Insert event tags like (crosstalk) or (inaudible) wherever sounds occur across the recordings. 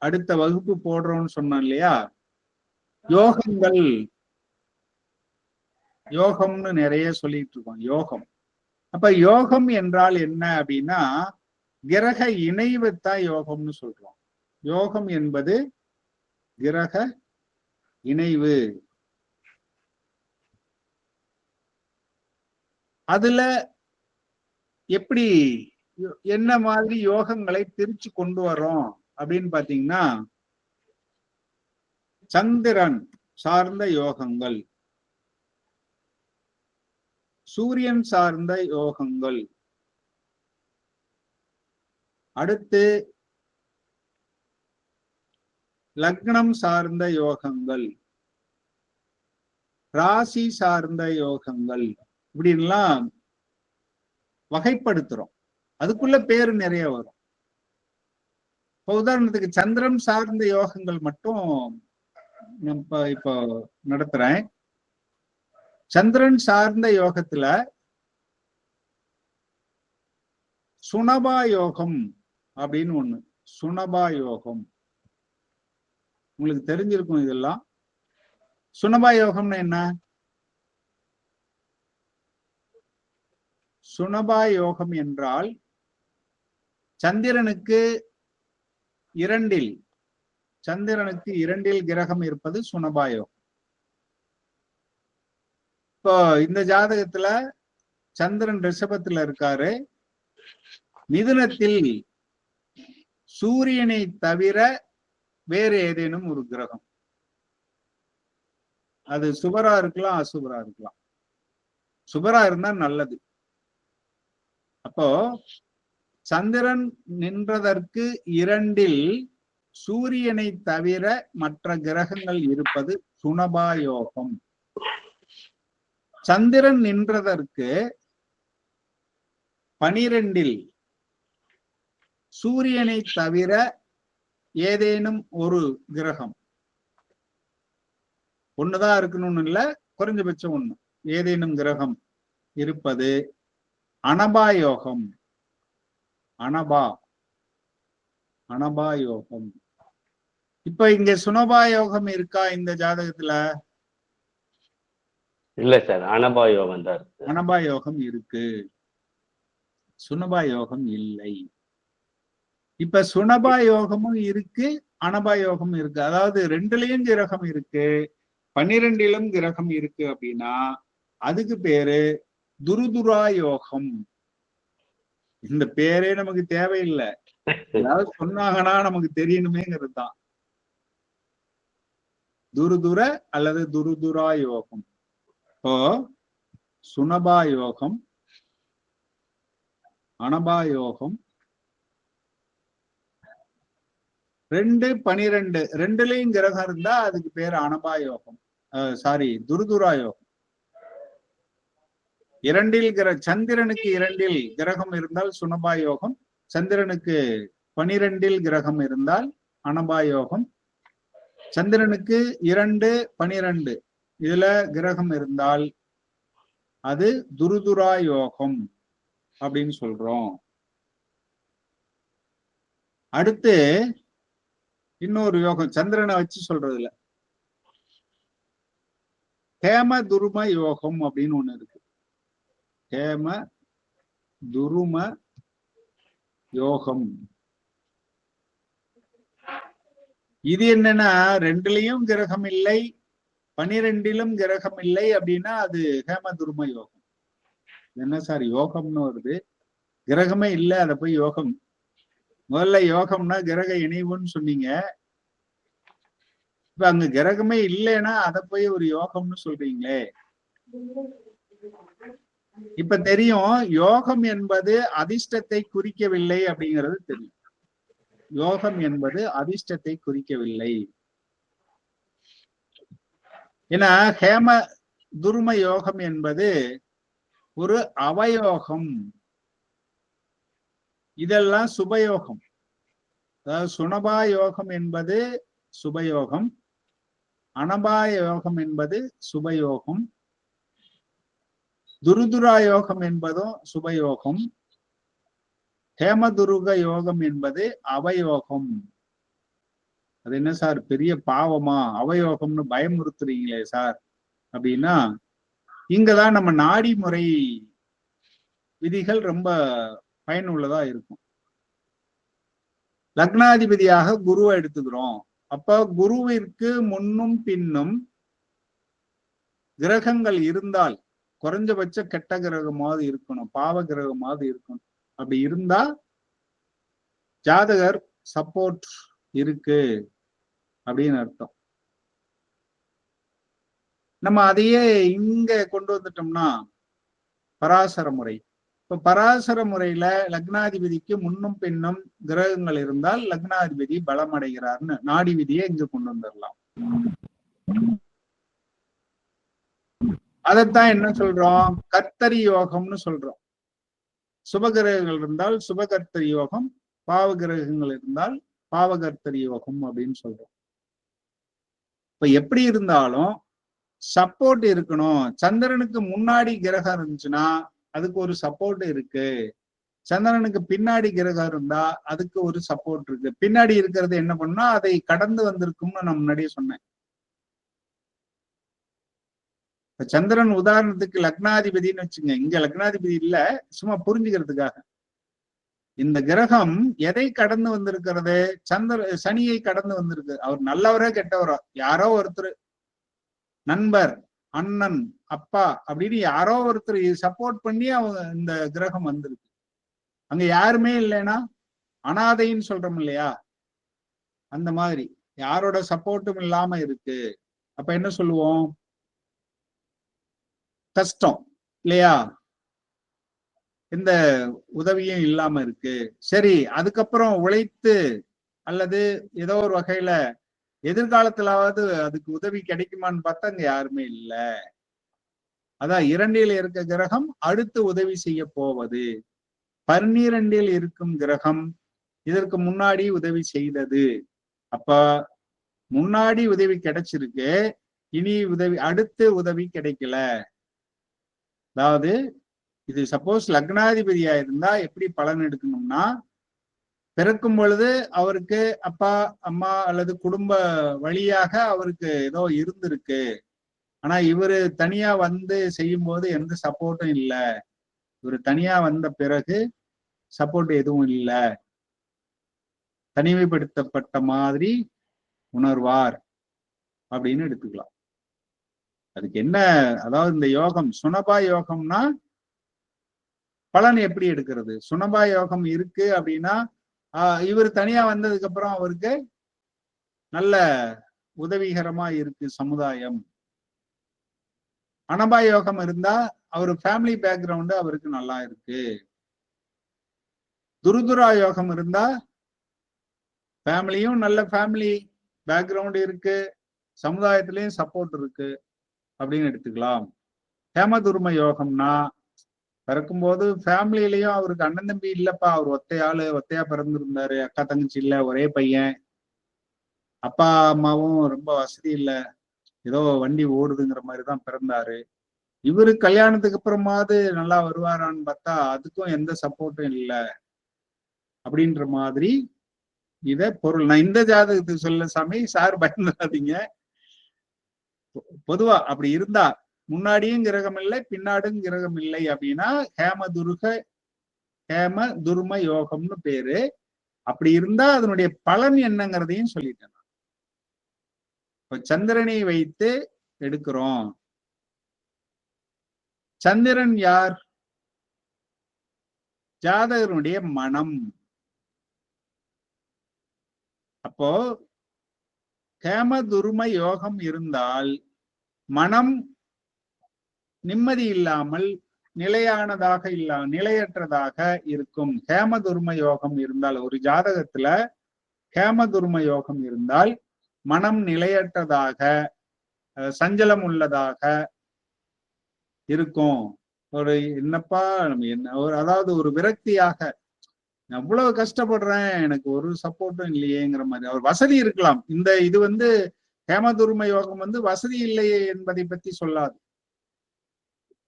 அடுத்த வகுப்பு போடுறோம்னு சொன்னோம் இல்லையா? யோகங்கள். யோகம்னு நிறைய சொல்லிட்டு இருக்கோம் யோகம். அப்ப யோகம் என்றால் என்ன அப்படின்னா கிரக இணைவுத்தான் யோகம்னு சொல்றோம். யோகம் என்பது கிரக இணைவு. அதுல எப்படி யோ- என்ன மாதிரி யோகங்களை பிரிச்சு கொண்டு வரோம் அப்படின்னு பாத்தீங்கன்னா சந்திரன் சார்ந்த யோகங்கள். சூரியன் சார்ந்த யோகங்கள். அடுத்து லக்னம் சார்ந்த யோகங்கள். ராசி சார்ந்த யோகங்கள். இப்படின்லாம் வகைப்படுத்துறோம். அதுக்குள்ள பேரு நிறைய வரும். இப்போ உதாரணத்துக்கு சந்திரன் சார்ந்த யோகங்கள் மட்டும் இப்போ நடத்துறேன். சந்திரன் சார்ந்த யோகத்துல சுனபா யோகம் அப்படின்னு ஒண்ணு. சுனபா யோகம். உங்களுக்கு தெரிஞ்சிருக்கும் இதெல்லாம். சுனபா யோகம்னா என்ன? சுனபா யோகம் என்றால் சந்திரனுக்கு இரண்டில் சந்திரனுக்கு இரண்டில் கிரகம் இருப்பது சுனபாயோகம். இப்போ இந்த ஜாதகத்துல சந்திரன் ரிஷபத்துல இருக்காரு. மிதுனத்தில் சூரியனை தவிர வேறு ஏதேனும் ஒரு கிரகம். அது சுபரா இருக்கலாம் அசுபரா இருக்கலாம். சுபரா இருந்தா நல்லது. அப்போ சந்திரன் நின்றதற்கு இரண்டில் சூரியனை தவிர மற்ற கிரகங்கள் இருப்பது சுனபா யோகம் சந்திரன் நின்றதற்கு பனிரெண்டில் சூரியனை தவிர ஏதேனும் ஒரு கிரகம். ஒண்ணுதான் இருக்கணும்னு இல்ல குறைஞ்சபட்சம் ஒண்ணு. ஏதேனும் கிரகம் இருப்பது அனபாயோகம். அனபா அனபா யோகம் இப்ப இங்க சுனபா யோகம் இருக்கா இந்த ஜாதகத்துல? இல்ல சார் அனபா யோகம் தான் அனபா யோகம் இருக்கு. சுனபா யோகம் இல்லை. இப்ப சுனபா யோகமும் இருக்கு அனபா யோகம் இருக்கு. அதாவது ரெண்டுலயும் கிரகம் இருக்கு பன்னிரெண்டிலும் கிரகம் இருக்கு அப்படின்னா அதுக்கு பேரு துருதுரா யோகம் இந்த பேரே நமக்கு தேவையில்லை. ஏதாவது சொன்னாங்கன்னா நமக்கு தெரியணுமேங்கிறது தான் துருதுர அல்லது துருதுரா யோகம். இப்போ சுனபா யோகம் அனபா யோகம் ரெண்டு பனிரெண்டு ரெண்டுலயும் கிரகம் இருந்தா அதுக்கு பேர் அனபா யோகம். சாரி துருதுரா யோகம். இரண்டில் கிர சந்திரனுக்கு இரண்டில் கிரகம் இருந்தால் சுனபா யோகம் சந்திரனுக்கு பனிரெண்டில் கிரகம் இருந்தால் அனபா யோகம் சந்திரனுக்கு இரண்டு பனிரெண்டு இதுல கிரகம் இருந்தால் அது துருதுரா யோகம் அப்படின்னு சொல்றோம். அடுத்து இன்னொரு யோகம் சந்திரனை வச்சு சொல்றதுல. ஹேம துரும யோகம் அப்படின்னு ஒண்ணு இருக்கு. ஹேம துரும யோகம். இது என்னன்னா ரெண்டுலயும் கிரகம் இல்லை பனிரெண்டிலும் கிரகம் இல்லை அப்படின்னா அது ஹேம துரும யோகம். என்ன சார் யோகம்னு வருது. கிரகமே இல்லை அதை போய் யோகம். முதல்ல யோகம்னா கிரக இணைவுன்னு சொன்னீங்க. இப்ப அங்க கிரகமே இல்லைன்னா அதை போய் ஒரு யோகம்னு சொல்றீங்களே. இப்ப தெரியும் யோகம் என்பது அதிர்ஷ்டத்தை குறிக்கவில்லை அப்படிங்கிறது தெரியும். யோகம் என்பது அதிர்ஷ்டத்தை குறிக்கவில்லை. ஏன்னா ஹேம துர்ம யோகம் என்பது ஒரு அவயோகம். இதெல்லாம் சுபயோகம். அதாவது சுனபா யோகம் என்பது சுபயோகம். அனபாய யோகம் என்பது சுபயோகம். துருதுரா யோகம் என்பதும் சுபயோகம். ஹேமதுருக யோகம் என்பது அவயோகம். அது என்ன சார்? பெரிய பாவமா? அவயோகம்னு பயமுறுத்துறீங்களே சார். அப்படின்னா இங்கதான் நம்ம நாடி முறை விதிகள் ரொம்ப பயனுள்ளதா இருக்கும். லக்னாதிபதியாக குருவை எடுத்துக்கிறோம். அப்ப குருவிற்கு முன்னும் பின்னும் கிரகங்கள் இருந்தால் குறைஞ்சபட்ச கெட்ட கிரகமாவது இருக்கணும் பாவ கிரகமாவது இருக்கணும். அப்படி இருந்தா ஜாதகர் சப்போர்ட் இருக்கு அப்படின்னு அர்த்தம். நம்ம அதையே இங்க கொண்டு வந்துட்டோம்னா பராசர முறை. இப்ப பராசர முறையில லக்னாதிபதிக்கு முன்னும் பின்னும் கிரகங்கள் இருந்தால் லக்னாதிபதி பலமடைகிறார்னு நாடி விதியை இங்க கொண்டு வந்துடலாம் அதைத்தான் என்ன சொல்றோம்? கர்த்தரி யோகம்னு சொல்றோம். சுபகிரகங்கள் இருந்தால் சுபகர்த்தரி யோகம் பாவ கிரகங்கள் இருந்தால் பாவகர்த்தரி யோகம் அப்படின்னு சொல்றோம். இப்ப எப்படி இருந்தாலும் சப்போர்ட் இருக்கணும். சந்திரனுக்கு முன்னாடி கிரகம் இருந்துச்சுன்னா அதுக்கு ஒரு சப்போர்ட் இருக்கு. சந்திரனுக்கு பின்னாடி கிரகம் இருந்தா அதுக்கு ஒரு சப்போர்ட் இருக்கு. பின்னாடி இருக்கிறது என்ன பண்ணா அதை கடந்து வந்திருக்கும்னு நான் முன்னாடியே சொன்னேன் இப்ப சந்திரன் உதாரணத்துக்கு லக்னாதிபதினு வச்சுங்க. இங்க லக்னாதிபதி இல்ல. சும்மா புரிஞ்சுக்கிறதுக்காக. இந்த கிரகம் எதை கடந்து வந்திருக்கிறது? சந்திர சனியை கடந்து வந்திருக்கு. அவர் நல்லவரோ கெட்டவரோ? யாரோ ஒருத்தர். நண்பர் அண்ணன் அப்பா அப்படின்னு யாரோ ஒருத்தர் சப்போர்ட் பண்ணி அவங்க இந்த கிரகம் வந்திருக்கு. அங்க யாருமே இல்லைன்னா அனாதைன்னு சொல்றோம் இல்லையா? அந்த மாதிரி. யாரோட சப்போர்ட்டும் இல்லாம இருக்கு. அப்ப என்ன சொல்லுவோம்? கஷ்டம் இல்லையா? எந்த உதவியும் இல்லாம இருக்கு. சரி அதுக்கப்புறம் உழைத்து அல்லது ஏதோ ஒரு வகையில எதிர்காலத்திலாவது அதுக்கு உதவி கிடைக்குமான்னு பார்த்தா அங்க யாருமே இல்ல. அதான் இரண்டில் இருக்க கிரகம் அடுத்து உதவி செய்ய போவது. பன்னிரண்டில் இருக்கும் கிரகம் இதற்கு முன்னாடி உதவி செய்தது. அப்ப முன்னாடி உதவி கிடைச்சிருக்கு இனி உதவி அடுத்து உதவி கிடைக்கல. அதாவது இது சப்போஸ் லக்னாதிபதியா இருந்தா எப்படி பலன் எடுக்கணும்னா பிறக்கும் பொழுது அவருக்கு அப்பா அம்மா அல்லது குடும்ப வழியாக அவருக்கு ஏதோ இருந்திருக்கு. ஆனா இவரு தனியா வந்து செய்யும் போது எந்த சப்போர்ட்டும் இல்லை. இவர் தனியா வந்த பிறகு சப்போர்ட் எதுவும் இல்லை. தனிமைப்படுத்தப்பட்ட மாதிரி உணர்வார். அப்படின்னு எடுத்துக்கலாம். அதுக்கு என்ன அதாவது இந்த யோகம் சுனபா யோகம்னா பலன் எப்படி எடுக்கிறது? சுனபா யோகம் இருக்கு அப்படின்னா ஆஹ் இவர் தனியா வந்ததுக்கு அப்புறம் அவருக்கு நல்ல உதவிகரமா இருக்கு சமுதாயம். அனபா யோகம் இருந்தா அவர் ஃபேமிலி பேக்ரவுண்டு அவருக்கு நல்லா இருக்கு. துருதுரா யோகம் இருந்தா ஃபேமிலியும் நல்ல ஃபேமிலி பேக்ரவுண்ட் இருக்கு சமுதாயத்திலையும் சப்போர்ட் இருக்கு. அப்படின்னு எடுத்துக்கலாம். ஹேமதுர்ம யோகம்னா பிறக்கும்போது ஃபேமிலியிலயும் அவருக்கு அண்ணன் தம்பி இல்லப்பா அவர் ஒத்தையாளு ஒத்தையா பிறந்திருந்தாரு அக்கா தங்கச்சி இல்ல ஒரே பையன். அப்பா அம்மாவும் ரொம்ப வசதி இல்லை. ஏதோ வண்டி ஓடுதுங்கிற மாதிரி தான் பிறந்தாரு. இவரு கல்யாணத்துக்கு அப்புறமாவது நல்லா வருவாரான்னு பார்த்தா அதுக்கும் எந்த சப்போர்ட்டும் இல்லை. அப்படின்ற மாதிரி இத பொருள். நான் இந்த ஜாதகத்துக்கு சொல்ல சாமி சார் பயந்துடாதீங்க. பொதுவா அப்படி இருந்தா முன்னாடியும் கிரகம் இல்லை பின்னாடும் கிரகம் இல்லை அப்படின்னா ஹேம துருக ஹேம துர்ம யோகம்னு பேரு. அப்படி இருந்தா அதனுடைய பலன் என்னங்கிறதையும் சொல்லிட்டேன் நான். சந்திரனை வைத்து எடுக்கிறோம். சந்திரன் யார்? ஜாதகனுடைய மனம். அப்போ ஹேமதுரும யோகம் இருந்தால் மனம் நிம்மதி இல்லாமல் நிலையானதாக இல்ல நிலையற்றதாக இருக்கும். கேமதுர்ம யோகம் இருந்தால் ஒரு ஜாதகத்துல கேமதுர்ம யோகம் இருந்தால் மனம் நிலையற்றதாக அஹ், சஞ்சலம் உள்ளதாக இருக்கும். ஒரு என்னப்பா நம்ம என்ன ஒரு அதாவது ஒரு விரக்தியாக அவ்வளவு கஷ்டப்படுறேன் எனக்கு ஒரு சப்போர்ட்டும் இல்லையேங்கிற மாதிரி. அவர் வசதி இருக்கலாம். இந்த இது வந்து ஹேமதுர்ம யோகம் வந்து வசதி இல்லையே என்பதை பத்தி சொல்லாது.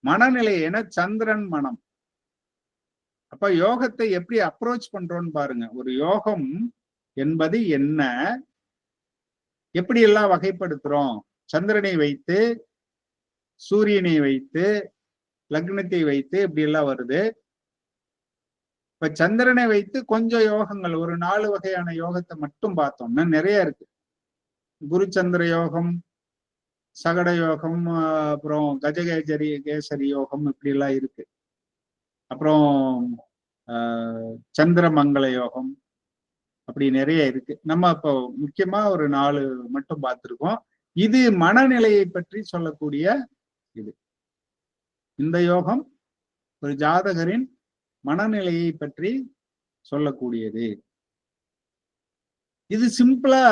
மனநிலை என சந்திரன் மனம். அப்ப யோகத்தை எப்படி அப்ரோச் பண்றோம்னு பாருங்க. ஒரு யோகம் என்பது என்ன? எப்படி எல்லாம் வகைப்படுத்துறோம்? சந்திரனை வைத்து சூரியனை வைத்து லக்னத்தை வைத்து இப்படி எல்லாம் வருது. இப்ப சந்திரனை வைத்து கொஞ்சம் யோகங்கள் ஒரு நாலு வகையான யோகத்தை மட்டும் பார்த்தோம்னா நிறைய இருக்கு. குரு சந்திர யோகம் சகட யோகம் அப்புறம் கஜகேஜரி கேசரி யோகம் இப்படி எல்லாம் இருக்கு. அப்புறம் ஆஹ் சந்திரமங்கல யோகம் அப்படி நிறைய இருக்கு. நம்ம இப்போ முக்கியமா ஒரு நாலு மட்டும் பார்த்திருக்கோம். இது மனநிலையை பற்றி சொல்லக்கூடிய இது. இந்த யோகம் ஒரு ஜாதகரின் மனநிலையை பற்றி சொல்லக்கூடியது. இது சிம்பிளா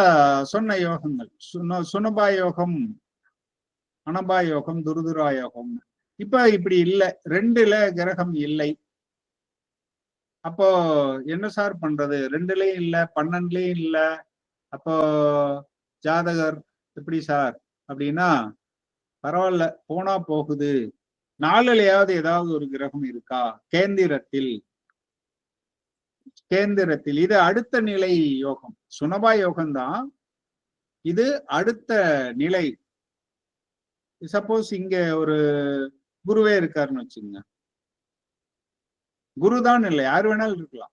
சொன்ன யோகங்கள். சுன சுனபா யோகம் அனபா யோகம் துருதுரா யோகம் இப்ப இப்படி இல்லை. ரெண்டுல கிரகம் இல்லை. அப்போ என்ன சார் பண்றது? ரெண்டுலயும் இல்ல பன்னெண்டுலயும் இல்ல. அப்போ ஜாதகர் எப்படி சார்? அப்படின்னா பரவாயில்ல போனா போகுது. நாளிலையாவது ஏதாவது ஒரு கிரகம் இருக்கா? கேந்திரத்தில். கேந்திரத்தில். இது அடுத்த நிலை யோகம். சுனபா யோகம்தான். இது அடுத்த நிலை. சப்போஸ் இங்க ஒரு குருவே இருக்காருன்னு வச்சுங்க. குருதான் இல்லை. யார் வேணாலும் இருக்கலாம்.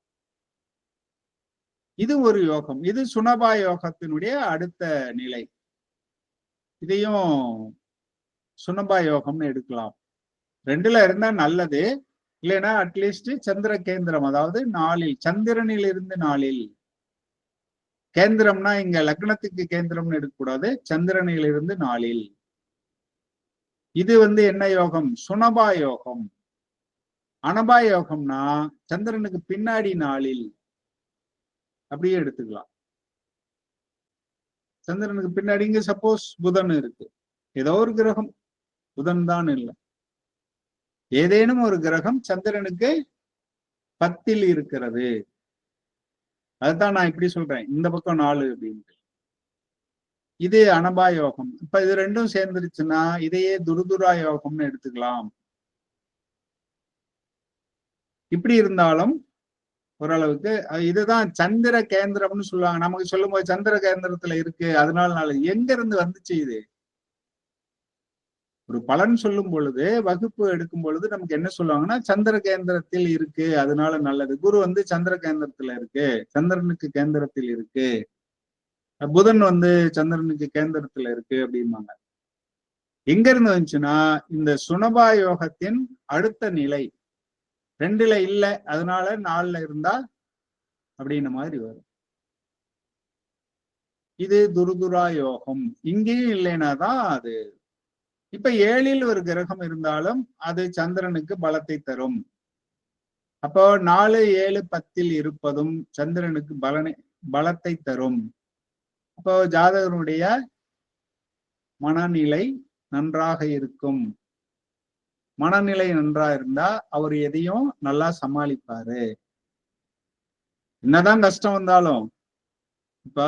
இது ஒரு யோகம். இது சுனபா யோகத்தினுடைய அடுத்த நிலை. இதையும் சுனபா யோகம்னு எடுக்கலாம். ரெண்டுல இருந்தா நல்லது. இல்லைன்னா அட்லீஸ்ட் சந்திர கேந்திரம் அதாவது நாளில் சந்திரனில் இருந்து நாளில். கேந்திரம்னா இங்க லக்னத்துக்கு கேந்திரம்னு எடுக்கக்கூடாது. சந்திரனில் இருந்து நாளில். இது வந்து என்ன யோகம்? சுனபா யோகம். அனபா யோகம்னா சந்திரனுக்கு பின்னாடி நாளில். அப்படியே எடுத்துக்கலாம். சந்திரனுக்கு பின்னாடி இங்க சப்போஸ் புதன் இருக்கு. ஏதோ ஒரு கிரகம். புதன் தான் இல்லை. ஏதேனும் ஒரு கிரகம் சந்திரனுக்கு பத்தில் இருக்கிறது. அதுதான் நான் இப்படி சொல்றேன். இந்த பக்கம் நாலு அப்படின்ட்டு. இது அனபா யோகம். இப்ப இது ரெண்டும் சேர்ந்துருச்சுன்னா இதையே துருதுரா யோகம்னு எடுத்துக்கலாம். இப்படி இருந்தாலும் ஓரளவுக்கு இதுதான் சந்திர கேந்திரம்னு சொல்லுவாங்க. நமக்கு சொல்லும் போது சந்திர கேந்திரத்துல இருக்கு. அதனால நாள் எங்க இருந்து வந்துச்சு இது? ஒரு பலன் சொல்லும் பொழுது வகுப்பு எடுக்கும் பொழுது நமக்கு என்ன சொல்லுவாங்கன்னா சந்திர கேந்திரத்தில் இருக்கு அதனால நல்லது. குரு வந்து சந்திர கேந்திரத்துல இருக்கு சந்திரனுக்கு கேந்திரத்தில் இருக்கு. புதன் வந்து சந்திரனுக்கு கேந்திரத்துல இருக்கு அப்படிம்பாங்க. எங்க இருந்து வந்துச்சுன்னா இந்த சுனபா யோகத்தின் அடுத்த நிலை. ரெண்டுல இல்ல அதனால நாலுல இருந்தா அப்படின்ன மாதிரி வரும். இது துருதுரா யோகம். இங்கேயும் இல்லைன்னா தான் அது இப்ப ஏழில் ஒரு கிரகம் இருந்தாலும் அது சந்திரனுக்கு பலத்தை தரும். அப்போ நாலு ஏழு பத்தில் இருப்பதும் சந்திரனுக்கு பலனை பலத்தை தரும். அப்போ ஜாதகனுடைய மனநிலை நன்றாக இருக்கும். மனநிலை நன்றா இருந்தா அவர் எதையும் நல்லா சமாளிப்பாரு. என்னதான் கஷ்டம் வந்தாலும் இப்ப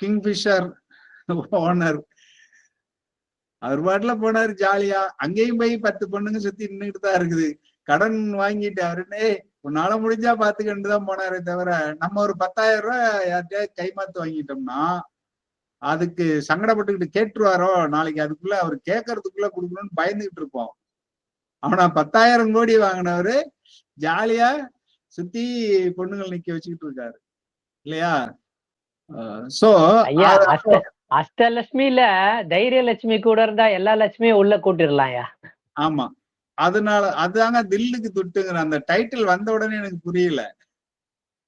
கிங்ஃபிஷர் ஓனர் அவர் பாட்டுல போனாரு ஜாலியா. அங்கேயும் போய் பத்து பொண்ணுங்க சுத்தி நின்றுட்டு தான் இருக்குது. கடன் வாங்கிட்டு அவருனே உன்னால முடிஞ்சா பாத்துக்கிட்டு தான் போனாரே தவிர நம்ம ஒரு பத்தாயிரம் ரூபாய் யார்கிட்டயாவது கைமாத்து வாங்கிட்டோம்னா அதுக்கு சங்கடப்பட்டுக்கிட்டு கேட்டுருவாரோ? நாளைக்கு அதுக்குள்ள அவர் கேட்கறதுக்குள்ள கொடுக்கணும்னு பயந்துகிட்டு இருப்போம். ஆனா பத்தாயிரம் கோடி வாங்கினவரு ஜாலியா சுத்தி பொண்ணுங்கள் நிக்க வச்சுக்கிட்டு இருக்காரு. இல்லையா? சோ அஷ்டலட்சுமியில தைரிய லட்சுமி கூட இருந்தா எல்லா லட்சுமியும் உள்ள கூட்டிடலாம்யா ஆமா. அதனால அதுதாங்க தில்லுக்கு துட்டுங்கிற அந்த டைட்டில் வந்த உடனே எனக்கு புரியல.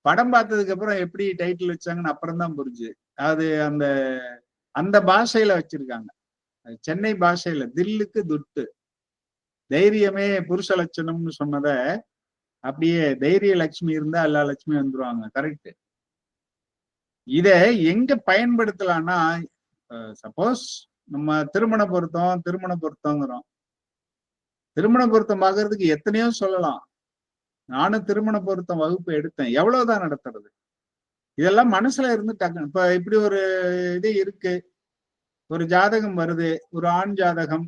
படம் பார்த்ததுக்கு அப்புறம் எப்படி டைட்டில் வச்சாங்கன்னு அப்புறம் தான் புரிஞ்சு. அது அந்த அந்த பாஷையில வச்சிருக்காங்க. சென்னை பாஷையில தில்லுக்கு துட்டு. தைரியமே புருஷ லட்சணம்னு சொன்னத அப்படியே தைரிய லட்சுமி இருந்தா எல்லா லட்சுமியும் வந்துருவாங்க. கரெக்ட் இத எங்க பயன்படுத்தலாம்னா சப்போஸ் நம்ம திருமண பொருத்தம் திருமண பொருத்தங்கிறோம். திருமண பொருத்தம் பார்க்கறதுக்கு எத்தனையோ சொல்லலாம். நானும் திருமண பொருத்தம் வகுப்பு எடுத்தேன். எவ்வளவுதான் நடத்துறது? இதெல்லாம் மனசுல இருந்து டக்கு இப்ப இப்படி ஒரு இது இருக்கு. ஒரு ஜாதகம் வருது. ஒரு ஆண் ஜாதகம்.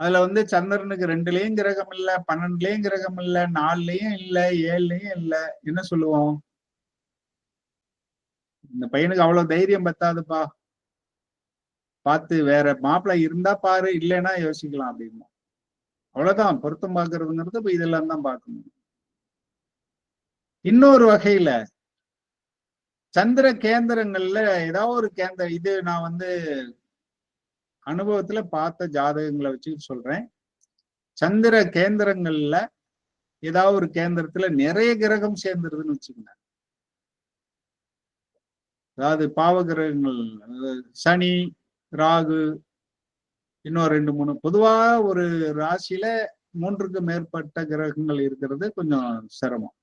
அதுல வந்து சந்திரனுக்கு ரெண்டுலயும் கிரகம் இல்ல பன்னெண்டுலயும் கிரகம் இல்ல நாலுலயும் இல்ல ஏழுலயும் இல்ல. என்ன சொல்லுவோம்? இந்த பையனுக்கு அவ்வளவு தைரியம் பத்தாதுப்பா. பார்த்து வேற மாப்பிள்ளை இருந்தா பாரு இல்லைன்னா யோசிக்கலாம் அப்படின்னு அவ்வளவுதான் பொருத்தம் பார்க்கறதுங்கிறது இப்ப இதெல்லாம் தான் பார்க்கணும். இன்னொரு வகையில சந்திர கேந்திரங்கள்ல ஏதாவது ஒரு கேந்திர இது நான் வந்து அனுபவத்துல பார்த்த ஜாதகங்களை வச்சு சொல்றேன். சந்திர கேந்திரங்கள்ல ஏதாவது ஒரு கேந்திரத்துல நிறைய கிரகம் சேர்ந்துருதுன்னு வச்சுக்கோங்க. அதாவது பாவ கிரகங்கள் அதாவது சனி ராகு இன்னும் ரெண்டு மூணு. பொதுவா ஒரு ராசியில மூன்றுக்கு மேற்பட்ட கிரகங்கள் இருக்கிறது கொஞ்சம் சிரமம்.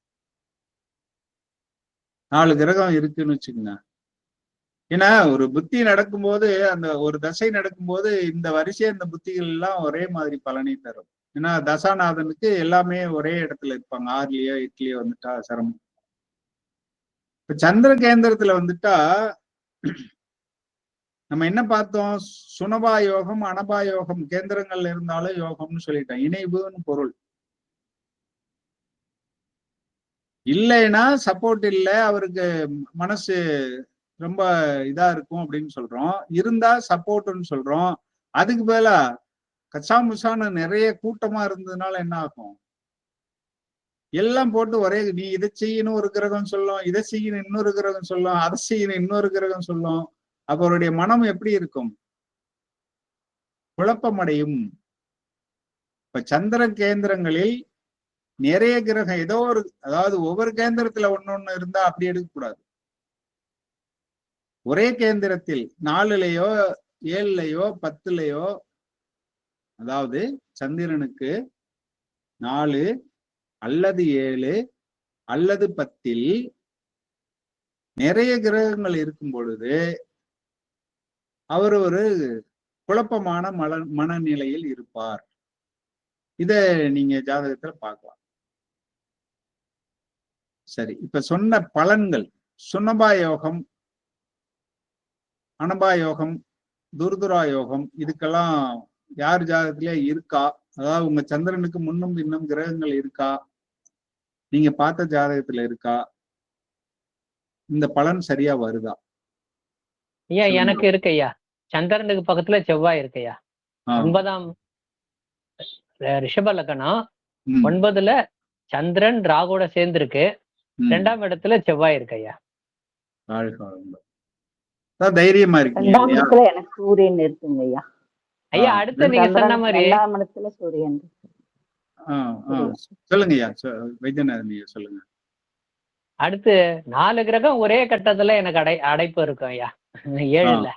நாலு கிரகம் இருக்குன்னு வச்சுக்கோங்க. ஏன்னா ஒரு புத்தி நடக்கும்போது அந்த ஒரு தசை நடக்கும்போது இந்த வரிசை இந்த புத்திகள் எல்லாம் ஒரே மாதிரி பலனை தரும். ஏன்னா தசாநாதனுக்கு எல்லாமே ஒரே இடத்துல இருப்பாங்க. ஆறுலயோ எட்டுலயோ வந்துட்டா சிரமம். இப்ப சந்திர கேந்திரத்துல வந்துட்டா நம்ம என்ன பார்த்தோம்? சுனபா யோகம் அனபா யோகம் கேந்திரங்கள்ல இருந்தாலும் யோகம்னு சொல்லிட்டோம் இணைவுன்னு பொருள். இல்லைன்னா சப்போர்ட் இல்லை. அவருக்கு மனசு ரொம்ப இதா இருக்கும் அப்படின்னு சொல்றோம். இருந்தா சப்போர்ட்னு சொல்றோம். அதுக்கு மேல கச்சா முசான்னு நிறைய கூட்டமா இருந்ததுனால என்ன ஆகும்? எல்லாம் போட்டு ஒரே நீ இதை செய்யணும் ஒரு கிரகம் சொல்லும். இதை செய்யணும் இன்னொரு கிரகம் சொல்லும். அதை செய்யணும் இன்னொரு கிரகம் சொல்லும். அப்ப அவருடைய மனம் எப்படி இருக்கும்? குழப்பமடையும். இப்ப சந்திர கேந்திரங்களில் நிறைய கிரகம் ஏதோ ஒரு அதாவது ஒவ்வொரு கேந்திரத்துல ஒன்னொன்னு இருந்தா அப்படி எடுக்கக்கூடாது ஒரே கேந்திரத்தில் நாலுலயோ ஏழுலையோ பத்துலயோ அதாவது சந்திரனுக்கு நாலு அல்லது ஏழு அல்லது பத்தில் நிறைய கிரகங்கள் இருக்கும் பொழுது அவர் ஒரு குழப்பமான மல மனநிலையில் இருப்பார். இத நீங்க ஜாதகத்துல பார்க்கலாம். சரி இப்ப சொன்ன பலன்கள் சுனபா யோகம் அனபா யோகம் துர்துரா யோகம் இதுக்கெல்லாம் யார் ஜாதகத்திலே இருக்கா? அதாவது உங்க சந்திரனுக்கு முன்னும் பின்னும் கிரகங்கள் இருக்கா? நீங்க பார்த்த ஜாதகத்துல இருக்கா? இந்த பலன் சரியா வருதா? ஐயா. எனக்கு இருக்கு ஐயா சந்திரனுக்கு பக்கத்துல செவ்வாய் இருக்கு ஐயா ஆ, ஒன்பதாம் ரிஷப லக்னம். ஒன்பதுல சந்திரன் ராகுவோட சேர்ந்து இருக்கு. ரெண்டாம் இடத்துல செவ்வாய் இருக்கு ஐயா. அதான் தைரியமா? இடத்துல எனக்கு சூரியன் இருக்குங்க ஐயா. ஐயா அடுத்து நீங்க சொன்ன மாதிரி ரெண்டாம் இடத்துல சூரியன் இருக்கு. சொல்லுங்க ஐயா வைத்தியநாதன் ஐயா சொல்லுங்க. அடுத்து நாலு கிரகம் ஒரே கட்டத்துல எனக்கு அடை அடைப்பு இருக்கும் ஐயா. (laughs) ஏழுல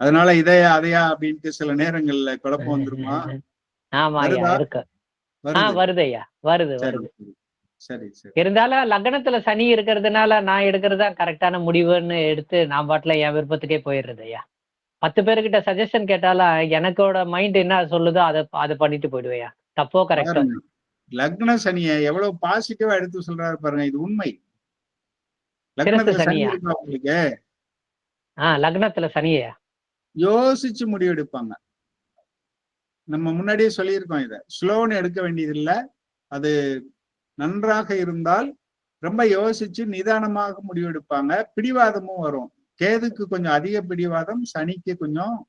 அதனால இதையா அதையா அப்படின்ட்டு சில நேரங்கள்ல குழப்பம் வந்துருமா? (laughs) ஆமா ஐயா? இருக்கு. ஆ வருது. ஐயா வருது வருது. சரி. இருந்தாலும் லக்னத்துல சனி இருக்கிறதுனால நான் எடுக்கிறதா கரெக்டான முடிவுன்னு எடுத்து நான் பாட்டுல என் விருப்பத்துக்கே போயிடுறது ஐயா பத்து பேர்கிட்ட சஜஷன் கேட்டாலும் எனக்கோட மைண்ட் என்ன சொல்லுதோ அதை அதை பண்ணிட்டு போயிடுவேயா தப்போ கரெக்டோ? லக்ன சனியை எவ்வளவு பாசிட்டிவா எடுத்து சொல்றாரு பாருங்க. இது உண்மை லக்னத்துல சனி சனியா? இருக்கா உங்களுக்கு? லக்னத்துல சனியா? யோசிச்சு முடிவெடுப்பாங்க. நம்ம முன்னாடியே சொல்லியிருக்கோம் இத. ஸ்லோன்னு எடுக்க வேண்டியது இல்ல அது நன்றாக இருந்தால் ரொம்ப யோசிச்சு நிதானமாக முடிவெடுப்பாங்க. பிடிவாதமும் வரும். கேதுக்கு கொஞ்சம் அதிக பிடிவாதம் சனிக்கு கொஞ்சம்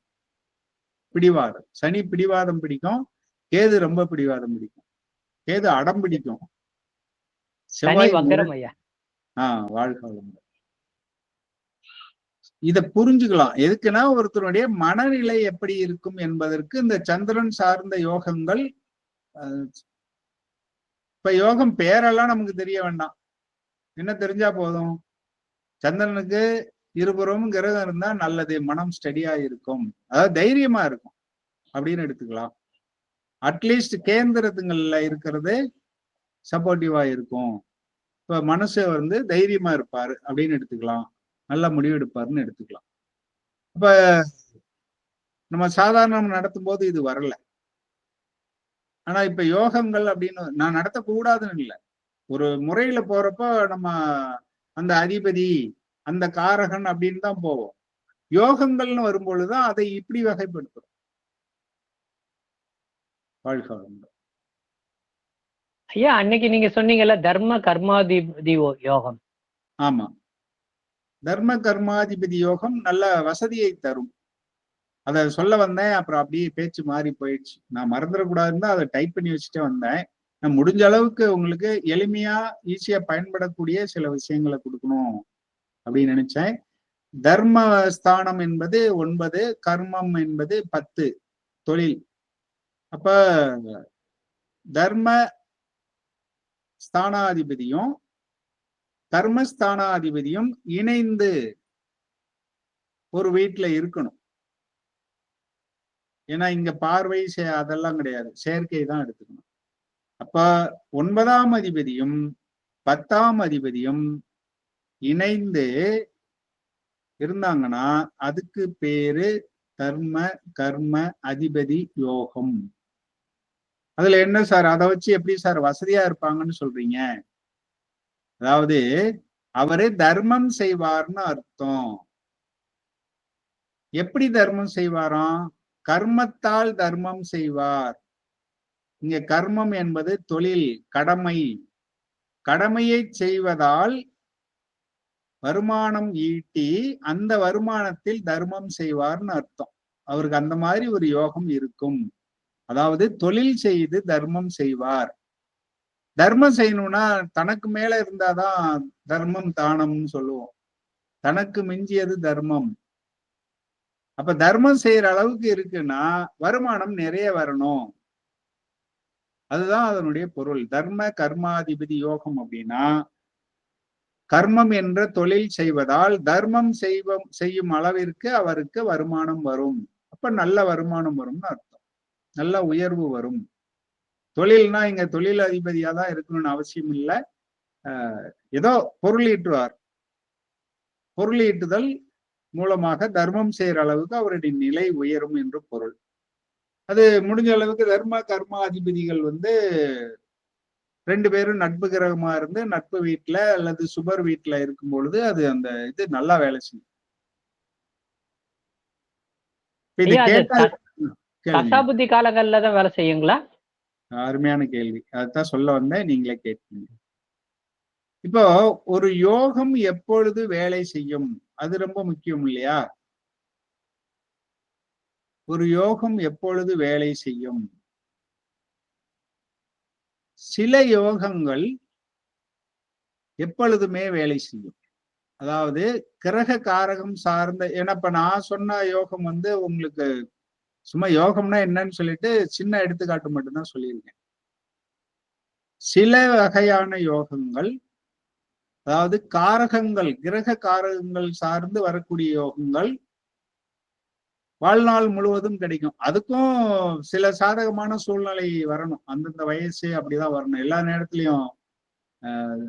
பிடிவாதம். சனி பிடிவாதம் பிடிக்கும். கேது ரொம்ப பிடிவாதம் பிடிக்கும். கேது அடம் பிடிக்கும். செவ்வாய் ஆஹ் வாழ்க வளமுடன். இத புரிஞ்சுக்கலாம். எதுக்குன்னா ஒருத்தருடைய மனநிலை எப்படி இருக்கும் என்பதற்கு இந்த சந்திரன் சார்ந்த யோகங்கள் அஹ், இப்ப யோகம் பேரெல்லாம் நமக்கு தெரிய வேண்டாம். என்ன தெரிஞ்சா போதும்? சந்திரனுக்கு இருபுறமும் கிரகம் இருந்தா நல்லது மனம் ஸ்டடியா இருக்கும். அதாவது தைரியமா இருக்கும். அப்படின்னு எடுத்துக்கலாம். அட்லீஸ்ட் கேந்திரத்துங்கள்ல இருக்கிறது சப்போர்ட்டிவா இருக்கும். இப்ப மனசு வந்து தைரியமா இருப்பாரு அப்படின்னு எடுத்துக்கலாம். நல்ல முடிவு எடுப்பாருன்னு எடுத்துக்கலாம். இப்ப நம்ம சாதாரணம் நடத்தும் போது இது வரல. ஆனா இப்ப யோகங்கள் அப்படின்னு நான் நடத்தக்கூடாதுன்னு இல்லை. ஒரு முறையில போறப்போ நம்ம அந்த அதிபதி அந்த காரகன் அப்படின்னு தான் போவோம். யோகங்கள்னு வரும்பொழுதுதான் அதை இப்படி வகைப்படுத்துறோம். வாழ்க வளமுடன். ஐயா அன்னைக்கு நீங்க சொன்னீங்கல்ல தர்ம கர்மாதிபதி யோகம். ஆமா. தர்ம கர்மாதிபதி யோகம் நல்ல வசதியை தரும். அத சொல்ல வந்தேன் அப்புறம் அப்படியே பேச்சு மாறி போயிடுச்சு. நான் மறந்துடக்கூடாதுன்னு அதை டைப் பண்ணி வச்சுட்டு வந்தேன். நான் முடிஞ்ச அளவுக்கு உங்களுக்கு எளிமையா ஈஸியா பயன்படக்கூடிய சில விஷயங்களை கொடுக்கணும் அப்படின்னு நினைச்சேன். தர்ம ஸ்தானம் என்பது ஒன்பது கர்மம் என்பது பத்து தொழில். அப்ப தர்ம ஸ்தானாதிபதியும் கர்மஸ்தானாதிபதியும் இணைந்து ஒரு வீட்டுல இருக்கணும். ஏன்னா இங்க பார்வை அதெல்லாம் கிடையாது. செயற்கை தான் எடுத்துக்கணும். அப்ப ஒன்பதாம் அதிபதியும் பத்தாம் அதிபதியும் இணைந்து இருந்தாங்கன்னா அதுக்கு பேரு தர்ம கர்ம அதிபதி யோகம். அதுல என்ன சார்? அதை வச்சு எப்படி சார் வசதியா இருப்பாங்கன்னு சொல்றீங்க? அதாவது அவரு தர்மம் செய்வார்னு அர்த்தம். எப்படி தர்மம் செய்வாராம்? கர்மத்தால் தர்மம் செய்வார். இங்க கர்மம் என்பது தொழில் கடமை. கடமையை செய்வதால் வருமானம் ஈட்டி அந்த வருமானத்தில் தர்மம் செய்வார்னு அர்த்தம். அவருக்கு அந்த மாதிரி ஒரு யோகம் இருக்கும். அதாவது தொழில் செய்து தர்மம் செய்வார். தர்மம் செய்யணும்னா தனக்கு மேல இருந்தாதான் தர்மம் தானம்னு சொல்லுவோம். தனக்கு மிஞ்சியது தர்மம். அப்ப தர்மம் செய்யற அளவுக்கு இருக்குன்னா வருமானம் நிறைய வரணும். அதுதான் அதனுடைய பொருள். தர்ம கர்மாதிபதி யோகம் அப்படின்னா கர்மம் என்ற தொழில் செய்வதால் தர்மம் செய்வம் செய்யும் அளவிற்கு அவருக்கு வருமானம் வரும். அப்ப நல்ல வருமானம் வரும்னு அர்த்தம். நல்ல உயர்வு வரும். தொழில்னா இங்க தொழில் அதிபதியா தான் இருக்கணும்னு அவசியம் இல்லை. ஏதோ பொருள் ஈட்டுவார் பொருள் ஈட்டுதல் மூலமாக தர்மம் செய்யற அளவுக்கு அவருடைய நிலை உயரும் என்று பொருள். அது முடிஞ்ச அளவுக்கு தர்ம கர்மா அதிபதிகள் வந்து ரெண்டு பேரும் நட்பு கிரகமா இருந்து நட்பு வீட்டுல அல்லது சுபர் வீட்டுல இருக்கும் பொழுது அது அந்த இது நல்லா வேலை செய்யும். தசாபுத்தி காலங்கள்ல தான் வேலை செய்யுங்களா? அருமையான கேள்வி. அதுதான் சொல்ல வந்தேன் நீங்களே கேட்டீங்க இப்போ ஒரு யோகம் எப்பொழுது வேலை செய்யும்? அது ரொம்ப முக்கியம் இல்லையா? ஒரு யோகம் எப்பொழுது வேலை செய்யும்? சில யோகங்கள் எப்பொழுதுமே வேலை செய்யும். அதாவது கிரக காரகம் சார்ந்த ஏன்னா இப்ப நான் சொன்ன யோகம் வந்து உங்களுக்கு சும்மா யோகம்னா என்னன்னு சொல்லிட்டு சின்ன எடுத்துக்காட்டு மட்டும்தான் சொல்லியிருக்கேன். சில வகையான யோகங்கள் அதாவது காரகங்கள் கிரக காரகங்கள் சார்ந்து வரக்கூடிய யோகங்கள் வாழ்நாள் முழுவதும் கிடைக்கும். அதுக்கும் சில சாதகமான சூழ்நிலை வரணும். அந்தந்த வயசு அப்படிதான் வரணும். எல்லா நேரத்திலையும்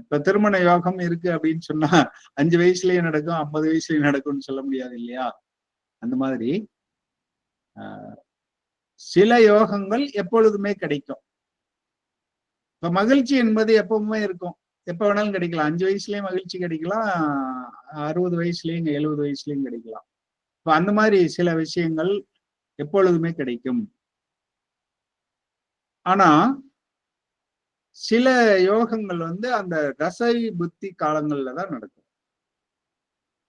இப்ப திருமண யோகம் இருக்கு அப்படின்னு சொன்னா அஞ்சு வயசுலயும் நடக்கும் ஐம்பது வயசுலயும் நடக்கும்னு சொல்ல முடியாது இல்லையா? அந்த மாதிரி. சில யோகங்கள் எப்பொழுதுமே கிடைக்கும். இப்ப மகிழ்ச்சி என்பது எப்பவுமே இருக்கும். எப்ப வேணாலும் கிடைக்கலாம். அஞ்சு வயசுலயும் மகிழ்ச்சி கிடைக்கலாம். அறுபது வயசுலயும் எழுபது வயசுலயும் கிடைக்கலாம். இப்ப அந்த மாதிரி சில விஷயங்கள் எப்பொழுதுமே கிடைக்கும். ஆனா சில யோகங்கள் வந்து அந்த தசை புத்தி காலங்கள்ல தான் நடக்கும்.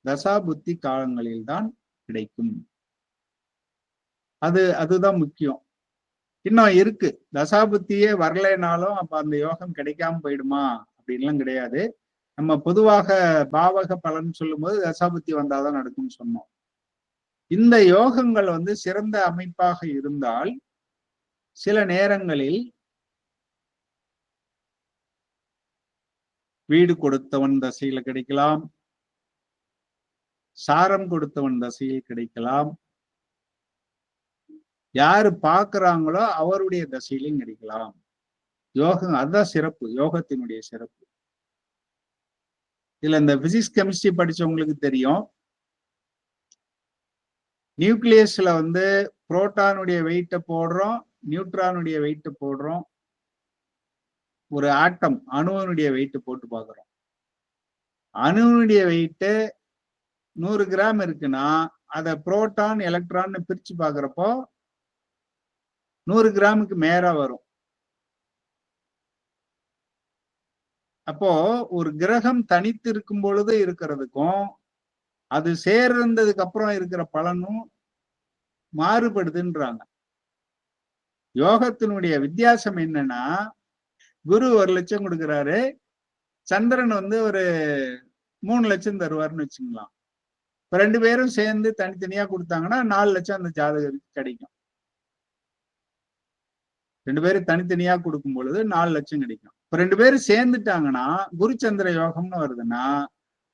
தசா புத்தி காலங்களில் தான் கிடைக்கும். அது அதுதான் முக்கியம். இன்னும் இருக்கு. தசாபுத்தியே வரலைனாலும் அப்ப அந்த யோகம் கிடைக்காம போயிடுமா? அப்படின்லாம் கிடையாது. நம்ம பொதுவாக பாவக பலன் சொல்லும்போது தசாபுத்தி வந்தாதான் நடக்கும்னு சொன்னோம். இந்த யோகங்கள் வந்து சிறந்த அமைப்பாக இருந்தால் சில நேரங்களில் வீடு கொடுத்தவன் தசையில கிடைக்கலாம். சாரம் கொடுத்தவன் தசையில் கிடைக்கலாம். யாரு பார்க்குறாங்களோ அவருடைய தசையிலும் கிடைக்கலாம் யோகம் அதுதான் சிறப்பு யோகத்தினுடைய சிறப்பு. இதுல இந்த பிசிக்ஸ் கெமிஸ்ட்ரி படிச்சவங்களுக்கு தெரியும். நியூக்ளியஸ்ல வந்து புரோட்டானுடைய வெயிட்டை போடுறோம் நியூட்ரானுடைய வெயிட்டை போடுறோம். ஒரு ஆட்டம் அணுவனுடைய வெயிட்டு போட்டு பார்க்குறோம். அணுவனுடைய வெயிட்டு நூறு கிராம் இருக்குன்னா அதை புரோட்டான் எலக்ட்ரான்னு பிரிச்சு பார்க்குறப்போ நூறு கிராமுக்கு மேல வரும். அப்போ ஒரு கிரகம் தனித்து இருக்கும் பொழுது இருக்கிறதுக்கும் அது சேர்ந்ததுக்கு அப்புறம் இருக்கிற பலனும் மாறுபடுதுன்றாங்க. யோகத்தினுடைய வித்தியாசம் என்னன்னா குரு ஒரு லட்சம் கொடுக்குறாரு சந்திரன் வந்து ஒரு மூணு லட்சம் தருவாருன்னு வச்சுக்கலாம். இப்ப ரெண்டு பேரும் சேர்ந்து தனித்தனியா கொடுத்தாங்கன்னா நாலு லட்சம் அந்த ஜாதகருக்கு கிடைக்கும். ரெண்டு பேரும் தனித்தனியா கொடுக்கும் பொழுது நாலு லட்சம் கிடைக்கும். இப்ப ரெண்டு பேரும் சேர்ந்துட்டாங்கன்னா குரு சந்திர யோகம்னு வருதுன்னா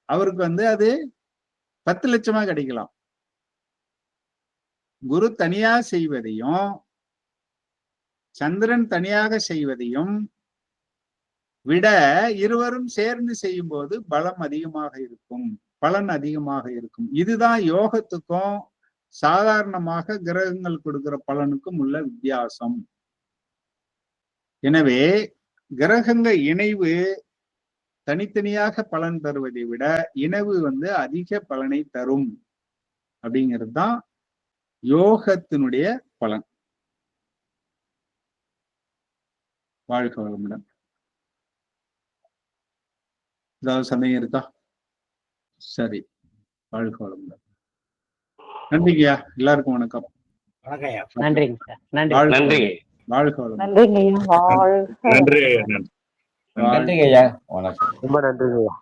அவருக்கு வந்து அது பத்து லட்சமா கிடைக்கலாம். குரு தனியா செய்வதையும் சந்திரன் தனியாக செய்வதையும் விட இருவரும் சேர்ந்து செய்யும் போது பலம் அதிகமாக இருக்கும். பலன் அதிகமாக இருக்கும். இதுதான் யோகத்துக்கும் சாதாரணமாக கிரகங்கள் கொடுக்கிற பலனுக்கும் உள்ள வித்தியாசம். எனவே கிரகங்க இணைவு தனித்தனியாக பலன் தருவதை விட இணைவு வந்து அதிக பலனை தரும் அப்படிங்கிறது தான் யோகத்தினுடைய பலன். வாழ்க வளமுடன். ஏதாவது சந்தேகம் இருக்கா? சரி வாழ்க வளமுடன். நன்றிங்கய்யா. எல்லாருக்கும் வணக்கம். நன்றிங்க சார். நன்றி. நன்றி வாழ்க நன்றிங்க ஐயா வாழ்க. நன்றி வாழ்க. நன்றிங்க ஐயா வணக்கம். ரொம்ப நன்றிங்க